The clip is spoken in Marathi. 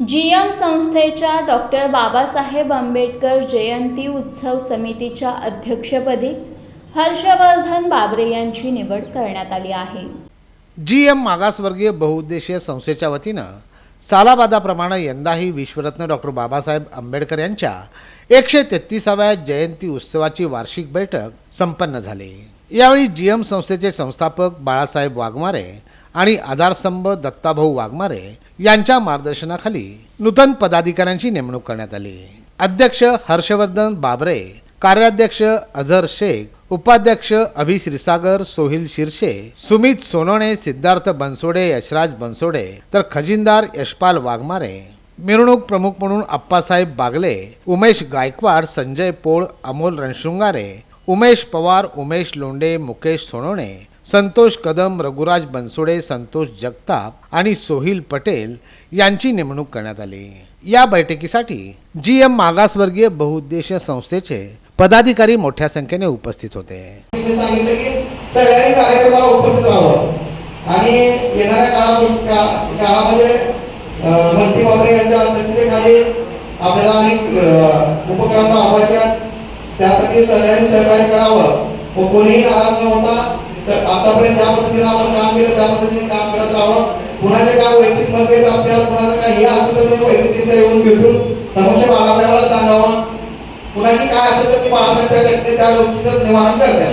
जी एम संस्थेच्या डॉक्टर बाबासाहेब आंबेडकर जयंती उत्सव समितीच्या अध्यक्षपदी हर्षवर्धन बाबरे यांची निवड करण्यात आली आहे. जी एम मागासवर्गीय बहुउद्देशीय संस्थेच्या वतीनं सालाबादाप्रमाणे यंदाही विश्वरत्न डॉक्टर बाबासाहेब आंबेडकर यांच्या एकशे तेहतीसाव्या जयंती उत्सवाची वार्षिक बैठक संपन्न झाली. यावेळी जी एम संस्थेचे संस्थापक बाळासाहेब वाघमारे आणि आधारस्तंभ दत्ताभाऊ वाघमारे यांच्या मार्गदर्शनाखाली नूतन पदाधिकाऱ्यांची नेमणूक करण्यात आली. अध्यक्ष हर्षवर्धन बाबरे कार्याध्यक्ष अझर शेख उपाध्यक्ष अभि श्रीसागर सोहिल शिरशे सुमित सोनवणे सिद्धार्थ बनसोडे यशराज बनसोडे तर खजिनदार यशपाल वाघमारे मिरवणूक प्रमुख म्हणून आप्पासाहेब बागले उमेश गायकवाड संजय पोळ अमोल रणशृंगारे उमेश पवार उमेश लोंडे मुकेश सोनवणे संतोष कदम रघुराज बनसोडे संतोष जगताप आणि सोहिल पटेल यांची नेमणूक करण्यात आली. या बैठकीसाठी जी एम मागासवर्गीय बहुउद्देशीय संस्थेचे पदाधिकारी मोठ्या संख्येने उपस्थित होते. सांगितलं की सगळ्यांनी कार्यक्रमाला उपस्थित राहावं आणि येणाऱ्या काळामध्ये मंत्री बंटी बाबरे यांच्या अध्यक्षतेखाली आपल्याला अनेक उपक्रम राबवायचे आहेत. त्यासाठी सगळ्यांनी सहकार्य करावं. व कोणीही नाराज न होता तर आतापर्यंत ज्या पद्धतीने आपण काम केलं त्या पद्धतीने काम करत राहावं कुणाच्या काय वैयक्तिक मतभेद असल्यावर कुणाचं काय हे असं तर ते वैयक्तिकरित्या येऊन भेटून समक्ष बाळासाहेबाला सांगावं. कुणाची काय असेल तर ती बाळासाहेब त्या घटने त्या गोष्टीचं निवारण करतात.